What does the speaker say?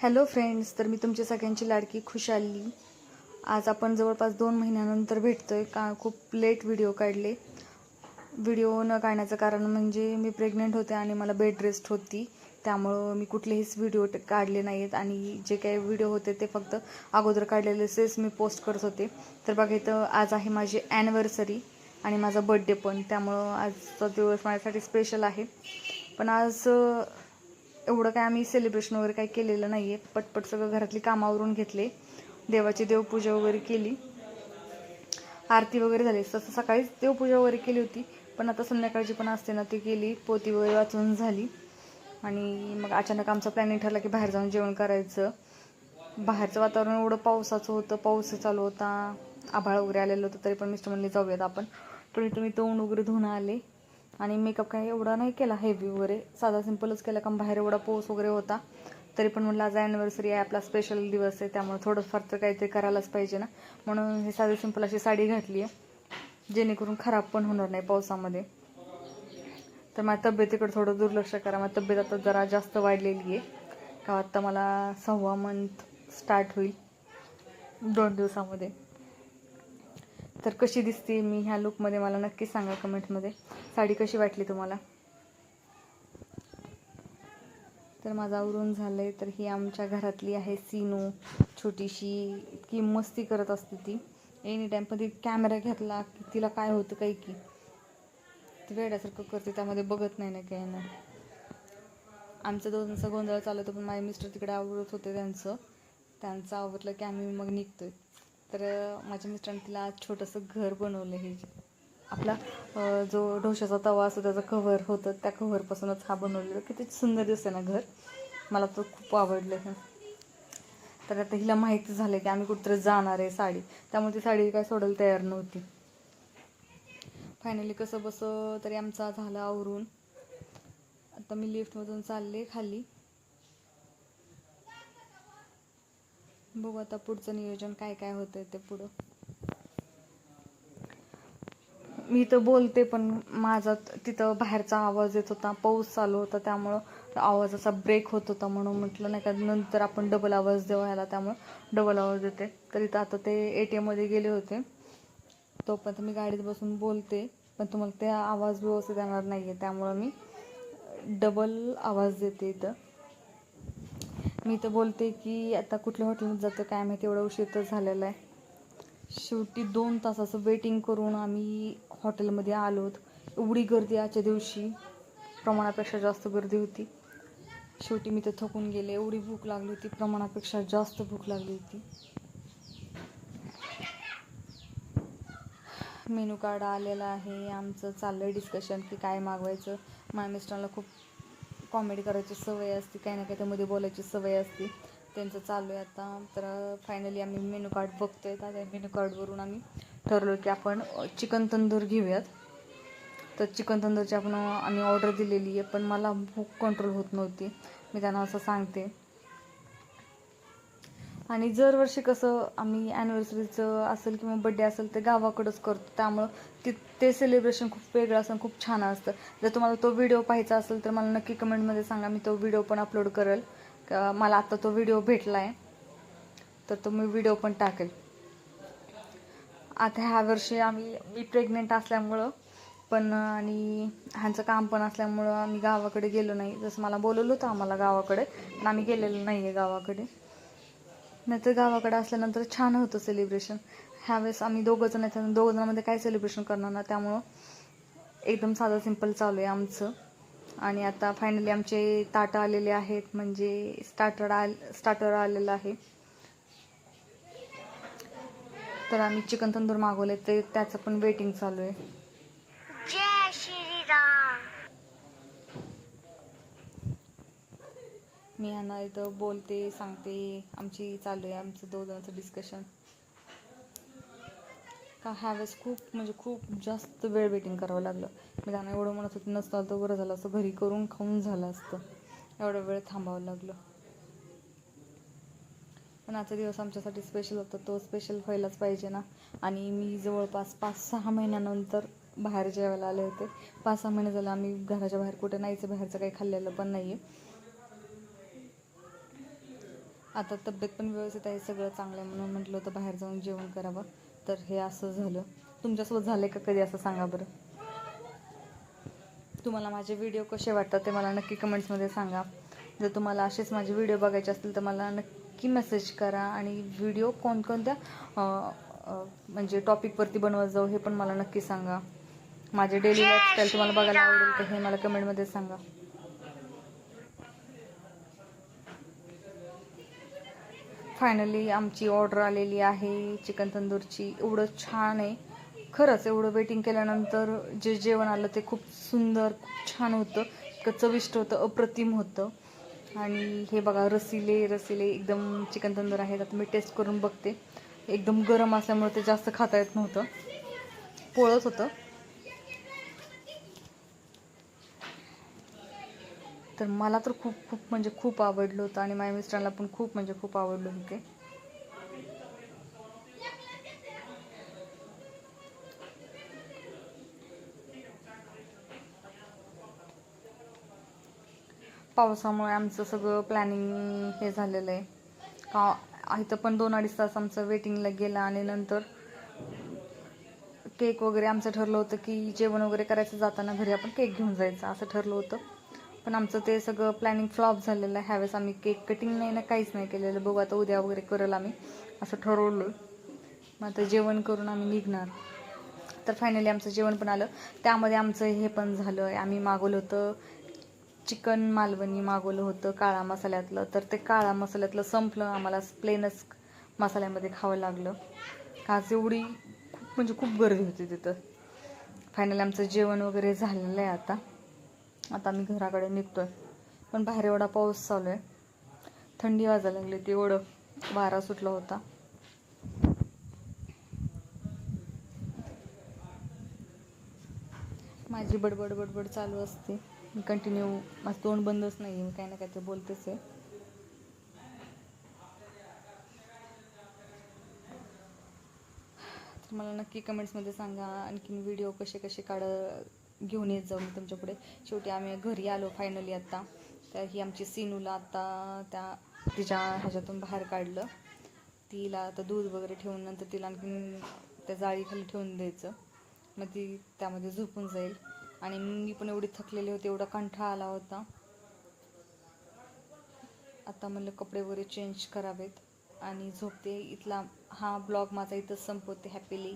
Hello friends तर मी तुमच्या सगळ्यांची लाडकी खुशाली आज आपण जवळपास दोन महिन्यानंतर भेटतो आहे का खूप लेट व्हिडिओ काढले. व्हिडिओ न काढण्याचं कारण म्हणजे मी प्रेग्नंट होते आणि मला बेड रेस्ट होती. त्यामुळं मी कुठलेहीच व्हिडिओ काढले नाही आहेत आणि जे काही व्हिडिओ होते ते फक्त अगोदर काढलेले सेच मी पोस्ट करत होते. तर बघा इथं आज आहे माझी ॲनिव्हर्सरी आणि माझा बड्डे पण. त्यामुळं आजचा दिवस माझ्यासाठी स्पेशल आहे. पण आज एवढं काय आम्ही सेलिब्रेशन वगैरे काही केलेलं नाही आहे पटपट सगळं घरातली कामावरून घेतले. देवाची देवपूजा वगैरे केली. आरती वगैरे झाली. तसं सकाळीच देवपूजा वगैरे केली होती. पण आता संध्याकाळची पण असते ना ती केली. पोती वगैरे वाचून झाली. आणि मग अचानक आमचा प्लॅनिंग ठरला की बाहेर जाऊन जेवण करायचं. बाहेरचं वातावरण एवढं पावसाचं होतं. पाऊस चालू होता. आभाळ वगैरे आलेलं होतं. तरी पण मिस्टर म्हणले जाऊयात आपण. पण तुम्ही तोंड वगैरे धुवून आले. आणि मेकअप काय एवढा नाही केला हेवी वगैरे. साधा सिंपलच केला कारण बाहेर एवढा पोस वगैरे होता. तरी पण म्हटलं आज ॲनिव्हर्सरी आहे आपला स्पेशल दिवस आहे त्यामुळे थोडंफार तर काहीतरी करायलाच पाहिजे ना. म्हणून हे साधी सिंपल अशी साडी घातली आहे जेणेकरून खराब पण होणार नाही पावसामध्ये. तर माझ्या तब्येतीकडे थोडं दुर्लक्ष करा. माझी तब्येत आता जरा जास्त वाढलेली आहे का आत्ता मला सहावा मंथ स्टार्ट होईल दोन दिवसामध्ये. तर कशी दिसते मी ह्या लुकमध्ये मला नक्की सांगा कमेंटमध्ये. साडी कशी वाटली तुम्हाला? तर माझं आवरून झालं आहे तर ही आमच्या घरातली आहे सीनू. छोटीशी इतकी मस्ती करत असते ती. एनी टाईम पण ती कॅमेरा घेतला की तिला काय होतं काही की. ती वेड्यासारखं करते त्यामध्ये बघत नाही ना काही नाही आमचं दोघांचा गोंधळ चालू पण माझे मिस्टर तिकडे आवडत होते त्यांचं. त्यांचं आवडलं की आम्ही मग निघतोय. तर माझ्या मिस्टरांनी तिला आज छोटंसं घर बनवलं हे आपला जो ढोशाचा तवा असतो त्याचं कव्हर होतं त्या कव्हरपासूनच हा बनवलेला. किती सुंदर दिसतं ना घर. मला तर खूप आवडलं तर आता हिला माहिती झालं की आम्ही कुठंतरी जाणार आहे साडी. त्यामुळे ती साडी काय सोडायला तयार नव्हती. फायनली कसं बसं तरी आमचा झालं आवरून. आता मी लिफ्टमधून चालले खाली. बघू आता पुढचं नियोजन काय काय होतंय ते पुढं. मी तर बोलते पण माझा तिथं बाहेरचा आवाज येत होता पाऊस चालू होता त्यामुळं आवाजाचा ब्रेक होत होता म्हणून म्हटलं नाही का नंतर आपण डबल आवाज देवायला त्यामुळं डबल आवाज देते. तर इथं आता ते ए टी एममध्ये गेले होते. तोपर्यंत मी गाडीत बसून बोलते पण तुम्हाला ते आवाज व्यवस्थित येणार नाही आहे त्यामुळं मी डबल आवाज देते इथं. मी तर बोलते की आता कुठल्या हॉटेलमध्ये जातं काय माहिती एवढा उशीर तर झालेला आहे. शेवटी दोन तासाचं वेटिंग करून आम्ही हॉटेलमध्ये आलोत एवढी गर्दी आजच्या दिवशी. प्रमाणापेक्षा जास्त गर्दी होती. शेवटी मी तर थकून गेले. एवढी भूक लागली होती. प्रमाणापेक्षा जास्त भूक लागली होती. मेनू कार्ड आलेला आहे. आमचं चाललं आहे डिस्कशन की काय मागवायचं. माझ्या मिस्टरांना खूप कॉमेडी करायची सवय असते काही ना काही त्यामध्ये बोलायची सवय असते. त्यांचं चालू आहे आता. तर फायनली आम्ही मेनू कार्ड बघतो आहे त्या मेनू कार्डवरून आम्ही ठरलो की आपण चिकन तंदूर घेऊयात. तर चिकन तंदूरची आपण आम्ही ऑर्डर दिलेली आहे पण मला भूक कंट्रोल होत नव्हती. मी त्यांना असं सांगते. आणि दरवर्षी कसं आम्ही ॲनिव्हर्सरीचं असेल किंवा बड्डे असेल ते गावाकडंच करतो. त्यामुळं ति ते सेलिब्रेशन खूप वेगळं असं खूप छान असतं. जर तुम्हाला तो व्हिडिओ पाहायचा असेल तर मला नक्की कमेंटमध्ये सांगा. मी तो व्हिडिओ पण अपलोड करेल. मला आता तो व्हिडिओ भेटला आहे तर तो मी व्हिडिओ पण टाकेल. आता ह्या वर्षी आम्ही मी प्रेग्नेंट असल्यामुळं पण आणि ह्यांचं काम पण असल्यामुळं आम्ही गावाकडे गेलो नाही. जसं मला बोलवलं होतं आम्हाला गावाकडे पण आम्ही गेलेलो नाही आहे गावाकडे. नाहीतर गावाकडे असल्यानंतर छान होतं सेलिब्रेशन ह्यावेळेस आम्ही दोघं जण आहेत आणि दोघं जणांमध्ये काय सेलिब्रेशन करणार ना त्यामुळं एकदम साधं सिंपल चालू आहे आमचं. आणि आता फायनली आमचे ताटं आलेले आहेत म्हणजे स्टार्टर आल स्टार्टर आलेलं आहे. तर आम्ही चिकन तंदूर मागवले ते त्याचं पण वेटिंग चालू आहे. मी ह्यांना इथं बोलते सांगते आमची चालू आहे आमचं दोघांचं डिस्कशन का ह्यावेळेस खूप म्हणजे खूप जास्त वेळ वेटिंग करावं लागलं. मी त्यांना एवढं म्हणत होती नसतं तर बरं झालं असतं घरी करून खाऊन झालं असतं. एवढा वेळ थांबावं लागलं. पण आजचा दिवस आमच्यासाठी स्पेशल होता तो स्पेशल व्हायलाच पाहिजे ना. आणि मी जवळपास पाच सहा महिन्यानंतर बाहेर जेवायला आले होते. पाच सहा महिने झाले आम्ही घराच्या बाहेर कुठे नाहीच बाहेरचं काही खाल्लेलं पण नाही आहे आता तब्येत पण व्यवस्थित आहे सगळं चांगलं आहे म्हणून म्हटलं होतं बाहेर जाऊन जेवण करावं. तर हे असं झालं. तुमच्यासोबत झालं आहे का कधी असं सांगा बरं? तुम्हाला माझे व्हिडिओ कसे वाटतात ते मला नक्की कमेंट्समध्ये सांगा. जर तुम्हाला असेच माझे व्हिडिओ बघायचे असतील तर मला नक्की मेसेज करा आणि व्हिडिओ कोणकोणत्या म्हणजे टॉपिकवरती बनवत जाऊ हे पण मला नक्की सांगा. माझे डेली लाईफस्टाईल तुम्हाला बघायला आवडेल तर हे मला कमेंटमध्ये सांगा. फायनली आमची ऑर्डर आलेली आहे. चिकन तंदूरची. एवढं छान आहे. खरंच एवढं वेटिंग केल्यानंतर जे जेवण आलं ते खूप सुंदर खूप छान होतं. इतकं चविष्ट होतं अप्रतिम होतं. आणि हे बघा रसिले रसिले एकदम चिकन तंदूर आहेत. आता मी टेस्ट करून बघते. एकदम गरम असल्यामुळे ते जास्त खाता येत नव्हतं. पोळत होतं. तर मला तर खूप खूप म्हणजे खूप आवडलं होतं आणि माझ्या मिस्टरांना पण खूप म्हणजे खूप आवडलं होते. पावसामुळे आमचं सगळं प्लॅनिंग हे झालेलं आहे. का इथं पण दोन अडीच तास आमचं वेटिंगला गेला आणि नंतर केक वगैरे आमचं ठरलं होतं की जेवण वगैरे करायचं जाताना घरी आपण केक घेऊन जायचं असं ठरलं होतं. पण आमचं ते सगळं प्लॅनिंग फ्लॉप झालेलं आहे. ह्यावेळेस आम्ही केक कटिंग नाही ना काहीच नाही केलेलं. बघू आता उद्या वगैरे करेल आम्ही. असं ठरवलं. मग आता जेवण करून आम्ही निघणार. तर फायनली आमचं जेवण पण आलं. त्यामध्ये आमचं हे पण झालं. आम्ही मागवलं होतं चिकन मालवणी मागवलं होतं काळा मसाल्यातलं. तर ते काळा मसाल्यातलं संपलं. आम्हाला प्लेनच मसाल्यामध्ये खावं लागलं. आज एवढी खूप म्हणजे खूप गर्दी होती तिथं. फायनली आमचं जेवण वगैरे झालेलं आहे आता. आता मी घराकडे निघतोय. पण बाहेर एवढा पाऊस चालू आहे. थंडी वाजायला लागली ती एवढं वारा सुटला होता. माझी बडबड बडबड चालू असते. मी कंटिन्यू माझं तोंड बंदच नाही आहे मी काही ना काही ते बोलतेच आहे. तर मला नक्की कमेंट्समध्ये सांगा आणखीन व्हिडिओ कसे कसे काढ घेऊन येत जाऊ मी तुमच्यापुढे शेवटी आम्ही घरी आलो फायनली आत्ता तर ही आमची सीनूला आत्ता त्या तिच्या ह्याच्यातून बाहेर काढलं. तिला आता दूध वगैरे ठेवून नंतर तिला आणखीन त्या जाळीखाली ठेवून द्यायचं. मग ती त्यामध्ये झोपून जाईल. आणि मी पण एवढी थकलेली होते एवढा कंठाळा आला होता. आता म्हणलं कपडे वगैरे चेंज करावेत. आणि झोपते इथला हा ब्लॉग माझा इथंच संपवते हॅपीली